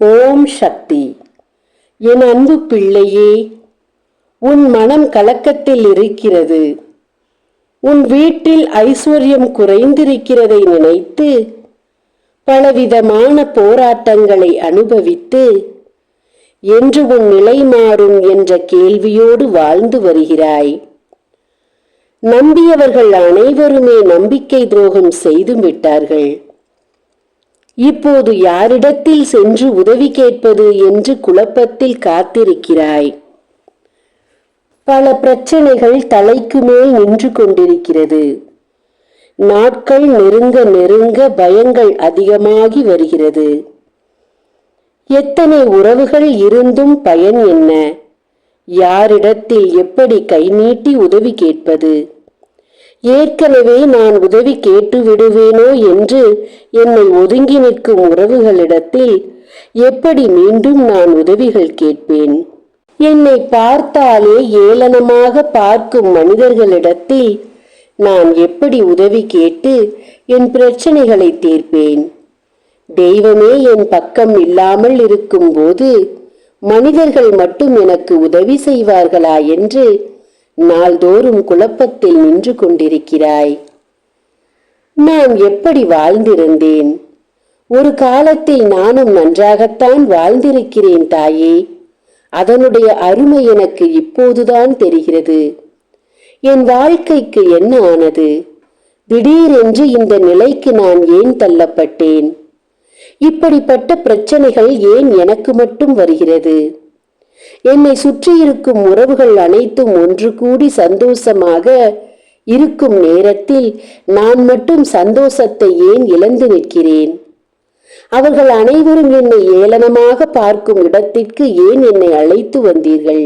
ஓம் சக்தி. என் அன்பு பிள்ளையே உன் மனம் கலக்கத்தில் இருக்கிறது. உன் வீட்டில் ஐஸ்வர்யம் குறைந்திருக்கிறதை நினைத்து பலவிதமான போராட்டங்களை அனுபவித்து என்று உன் நிலை மாறும் என்ற கேள்வியோடு வாழ்ந்து வருகிறாய். நம்பியவர்கள் அனைவருமே நம்பிக்கை துரோகம் செய்து விட்டார்கள். இப்போது யாரிடத்தில் சென்று உதவி கேட்பது என்று குழப்பத்தில் காத்திருக்கிறாய். பல பிரச்சனைகள் தலைக்கு மேல் நின்று கொண்டிருக்கிறது. நாட்கள் நெருங்க நெருங்க பயங்கள் அதிகமாகி வருகிறது. எத்தனை உறவுகள் இருந்தும் பயன் என்ன? யாரிடத்தில் எப்படி கை நீட்டி உதவி கேட்பது? ஏற்கனவே நான் உதவி கேட்டு விடுவேனோ என்று என்னை ஒதுங்கி நிற்கும் உறவுகளிடத்தில் எப்படி மீண்டும் நான் உதவிகள் கேட்பேன்? என்னை பார்த்தாலே ஏளனமாக பார்க்கும் மனிதர்களிடத்தில் நான் எப்படி உதவி கேட்டு என் பிரச்சனைகளை தீர்ப்பேன்? தெய்வமே என் பக்கம் இல்லாமல் இருக்கும்போது மனிதர்கள் மட்டும் எனக்கு உதவி செய்வார்களா என்று நாள்தோறும் குழப்பத்தில் நின்று கொண்டிருக்கிறாய். நான் எப்படி வாழ்ந்திருந்தேன்? ஒரு காலத்தில் நானும் நன்றாகத்தான் வாழ்ந்திருக்கிறேன் தாயே. அதனுடைய அருமை எனக்கு இப்போதுதான் தெரிகிறது. என் வாழ்க்கைக்கு என்ன ஆனது? திடீரென்று இந்த நிலைக்கு நான் ஏன் தள்ளப்பட்டேன்? இப்படிப்பட்ட பிரச்சனைகள் ஏன் எனக்கு மட்டும் வருகிறது? என்னை சுற்றி இருக்கும் உறவுகள் அனைத்தும் ஒன்று கூடி சந்தோஷமாக இருக்கும் நேரத்தில் நான் மட்டும் சந்தோஷத்தை ஏன் இழந்து நிற்கிறேன்? அவர்கள் அனைவரும் என்னை ஏளனமாக பார்க்கும் இடத்திற்கு ஏன் என்னை அழைத்து வந்தீர்கள்?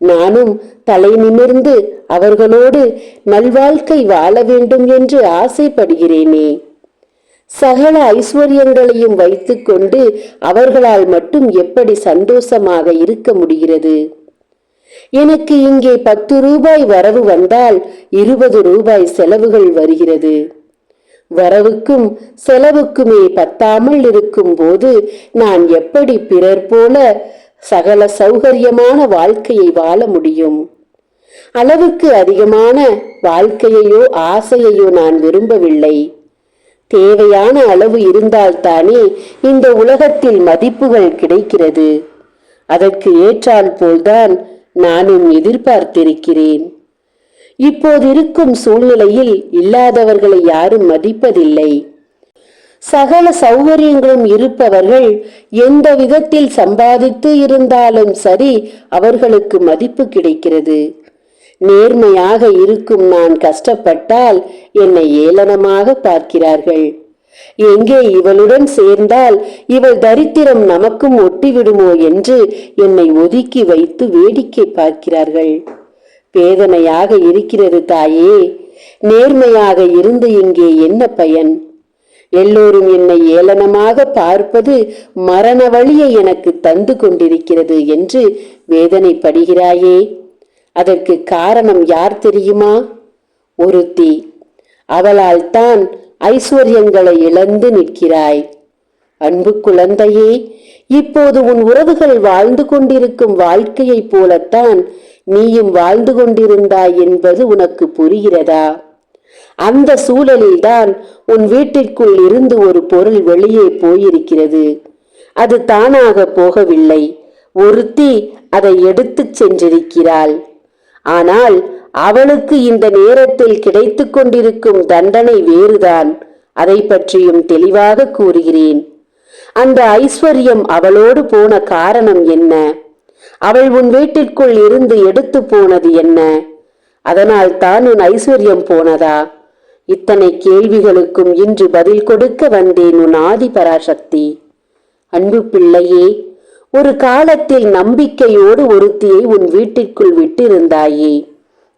நானும் தலை நிமிர்ந்து அவர்களோடு நல்வாழ்க்கை வாழ வேண்டும் என்று ஆசைப்படுகிறேனே. சகல ஐஸ்வர்யங்களையும் வைத்துக்கொண்டு அவர்களால் மட்டும் எப்படி சந்தோஷமாக இருக்க முடிகிறது? எனக்கு இங்கே பத்து ரூபாய் வரவு வந்தால் இருபது ரூபாய் செலவுகள் வருகிறது. வரவுக்கும் செலவுக்குமே பத்தாமல் இருக்கும் போது நான் எப்படி பிறர் போல சகல சௌகரியமான வாழ்க்கையை வாழ முடியும்? அளவுக்கு அதிகமான வாழ்க்கையையோ ஆசையையோ நான் விரும்பவில்லை. தேவையான அளவு இருந்தால்தானே இந்த உலகத்தில் மதிப்புகள் கிடைக்கிறது. அதற்கு ஏற்றால் போல்தான் நானும் எதிர்பார்த்திருக்கிறேன். இப்போது இருக்கும் சூழ்நிலையில் இல்லாதவர்களை யாரும் மதிப்பதில்லை. சகல சௌகரியங்களும் இருப்பவர்கள் எந்த விதத்தில் சம்பாதித்து இருந்தாலும் சரி அவர்களுக்கு மதிப்பு கிடைக்கிறது. நேர்மையாக இருக்கும் நான் கஷ்டப்பட்டால் என்னை ஏளனமாக பார்க்கிறார்கள். எங்கே இவளுடன் சேர்ந்தால் இவள் தரித்திரம் நமக்கும் ஒட்டிவிடுமோ என்று என்னை ஒதுக்கி வைத்து வேடிக்கை பார்க்கிறார்கள். வேதனையாக இருக்கிறது தாயே நேர்மையாக இருந்து இங்கே என்ன பயன்? எல்லோரும் என்னை ஏளனமாக பார்ப்பது மரண வழியை எனக்கு தந்து கொண்டிருக்கிறது என்று வேதனைப்படுகிறாயே. அதற்கு காரணம் யார் தெரியுமா? ஒருத்தி. அவளால் தான் ஐஸ்வர்யங்களை இழந்து நிற்கிறாய். அன்பு குழந்தையே இப்போது உன் உறவுகள் வாழ்ந்து கொண்டிருக்கும் வாழ்க்கையைப் போலத்தான் நீயும் வாழ்ந்து கொண்டிருந்தாய் என்பது உனக்கு புரிகிறதா? அந்த சூழலில்தான் உன் வீட்டிற்குள் இருந்து ஒரு பொருள் வெளியே போயிருக்கிறது. அது தானாக போகவில்லை. ஒருத்தி அதை எடுத்துச் சென்றிருக்கிறாள். ஆனால் அவளுக்கு இந்த நேரத்தில் கிடைத்து கொண்டிருக்கும் தண்டனை வேறுதான். அதை பற்றியும் தெளிவாக கூறுகிறேன். அந்த ஐஸ்வர்யம் அவளோடு போன காரணம் என்ன? அவள் உன் வீட்டிற்குள் இருந்து எடுத்து போனது என்ன? அதனால் தான் உன் ஐஸ்வர்யம் போனதா? இத்தனை கேள்விகளுக்கும் இன்று பதில் கொடுக்க வந்தேன் உன் ஆதி பராசக்தி அன்பு பிள்ளையே ஒரு காலத்தில் நம்பிக்கையோடு ஒருத்தியை உன் வீட்டிற்குள் விட்டிருந்தாயே.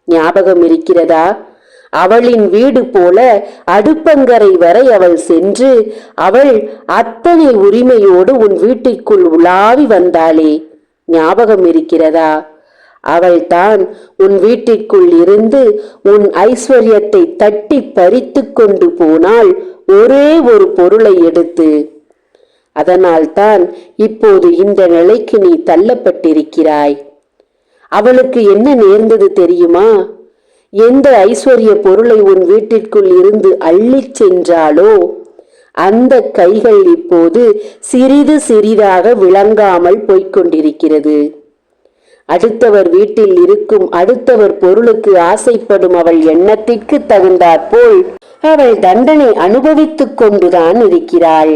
ஞாபகம் இருக்கிறதா? அவளின் வீடு போல அடுப்பங்கரை வரை அவள் சென்று அவள் அத்தனை உரிமையோடு உன் வீட்டிற்குள் உலாவி வந்தாளே. ஞாபகம் இருக்கிறதா? அவள்தான் உன் வீட்டிற்குள் இருந்து உன் ஐஸ்வர்யத்தை தட்டி பறித்து கொண்டு போனால் ஒரே ஒரு பொருளை எடுத்து அதனால்தான் இப்போது இந்த நிலைக்கு நீ தள்ளப்பட்டிருக்கிறாய். அவளுக்கு என்ன நேர்ந்தது தெரியுமா? எந்த ஐஸ்வர்ய பொருளை உன் வீட்டிற்குள் இருந்து அள்ளிச் சென்றாலோ அந்த கைகள் இப்போது சிறிது சிறிதாக விளங்காமல் போய்க்கொண்டிருக்கிறது. அடுத்தவர் வீட்டில் இருக்கும் அடுத்தவர் பொருளுக்கு ஆசைப்படும் அவள் எண்ணத்திற்கு தகுந்தாற்போல் அவள் தண்டனை அனுபவித்துக் கொண்டுதான் இருக்கிறாள்.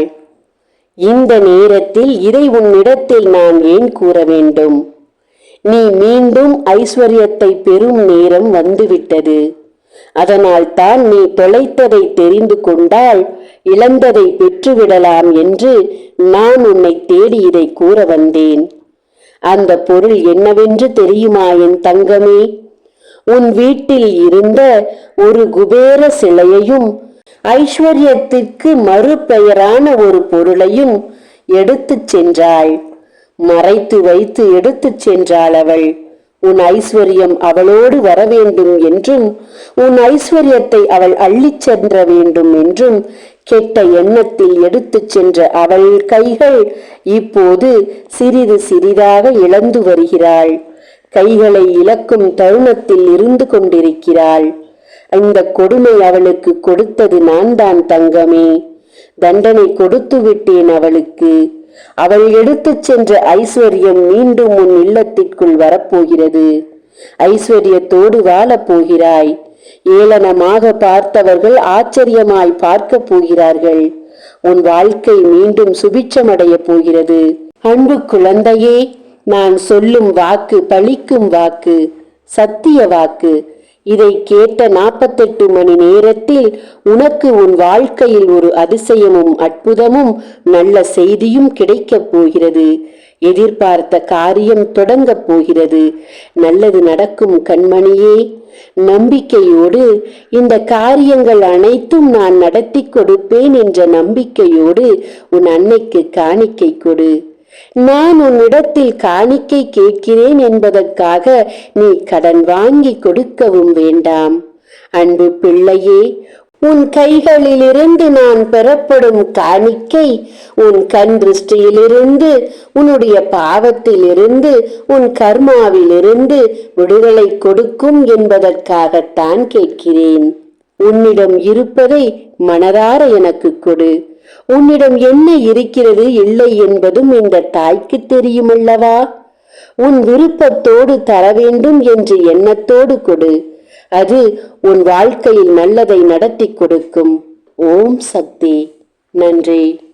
இந்த நேரத்தில் இதை உன்னிடத்தில் நான் ஏன் கூற வேண்டும்? நீ மீண்டும் ஐஸ்வர்யத்தை பெறும் நேரம் வந்துவிட்டது. அதனால் தான் நீ தொலைத்ததை தெரிந்து கொண்டால் இழந்ததை பெற்றுவிடலாம் என்று நான் உன்னை தேடி இதை கூற வந்தேன். அந்த பொருள் என்னவென்று தெரியுமா என் தங்கமே? உன் வீட்டில் இருந்த ஒரு குபேர சிலையையும் ஐஸ்வர்யத்திற்கு மறுபெயரான ஒரு பொருளையும் எடுத்துச் சென்றாள். மறைத்து வைத்து எடுத்துச் சென்றாள் அவள். உன் ஐஸ்வர்யம் அவளோடு வர வேண்டும் என்றும் உன் ஐஸ்வர்யத்தை அவள் அள்ளிச் சென்ற வேண்டும் என்றும் கெட்ட எண்ணத்தில் எடுத்துச் சென்ற அவள் கைகள் இப்போது சிறிது சிறிதாக இழந்து வருகிறாள். கைகளை இழக்கும் தருணத்தில் இருந்து கொண்டிருக்கிறாள். இந்த கொடுமை அவளுக்கு கொடுத்தது நான் தான் தங்கமே. தண்டனை கொடுத்து விட்டேன் அவளுக்கு. அவள் எடுத்துச் சென்ற ஐஸ்வர்யம் மீண்டும் உன் இல்லத்திற்குள் வரப்போகிறது. ஐஸ்வர்யத்தோடு வாழப் போகிறாய். ஏளனமாக பார்த்தவர்கள் ஆச்சரியமாய் பார்க்க போகிறார்கள். உன் வாழ்க்கை மீண்டும் சுபிட்சமடைய போகிறது. அன்பு குழந்தையே நான் சொல்லும் வாக்கு பழிக்கும் வாக்கு சத்திய வாக்கு இதை கேட்ட நாற்பத்தெட்டு மணி நேரத்தில் உனக்கு உன் வாழ்க்கையில் ஒரு அதிசயமும் அற்புதமும் நல்ல செய்தியும் கிடைக்கப் போகிறது. எதிர்பார்த்த காரியம் தொடங்கப் போகிறது. நல்லது நடக்கும் கண்மணியே நம்பிக்கையோடு இந்த காரியங்கள் அனைத்தும் நான் நடத்தி கொடுப்பேன் என்ற நம்பிக்கையோடு உன் அன்னைக்கு காணிக்கை கொடு. நான் உன்னிடத்தில் காணிக்கை கேட்கிறேன் என்பதற்காக நீ கடன் வாங்கி கொடுக்கவும் வேண்டாம். அன்பு பிள்ளையே உன் கைகளிலிருந்து நான் பெறப்படும் காணிக்கை உன் கண் திருஷ்டியிலிருந்து உன்னுடைய பாவத்திலிருந்து உன் கர்மாவிலிருந்து விடுதலை கொடுக்கும் என்பதற்காகத்தான் கேட்கிறேன். உன்னிடம் இருப்பதை மனதார எனக்கு கொடு. உன்னிடம் என்ன இருக்கிறது இல்லை என்பதும் இந்த தாய்க்கு தெரியுமல்லவா? உன் விருப்பத்தோடு தர வேண்டும் என்று எண்ணத்தோடு கொடு. அது உன் வாழ்க்கையில் நல்லதை நடத்தி கொடுக்கும். ஓம் சக்தி. நன்றி.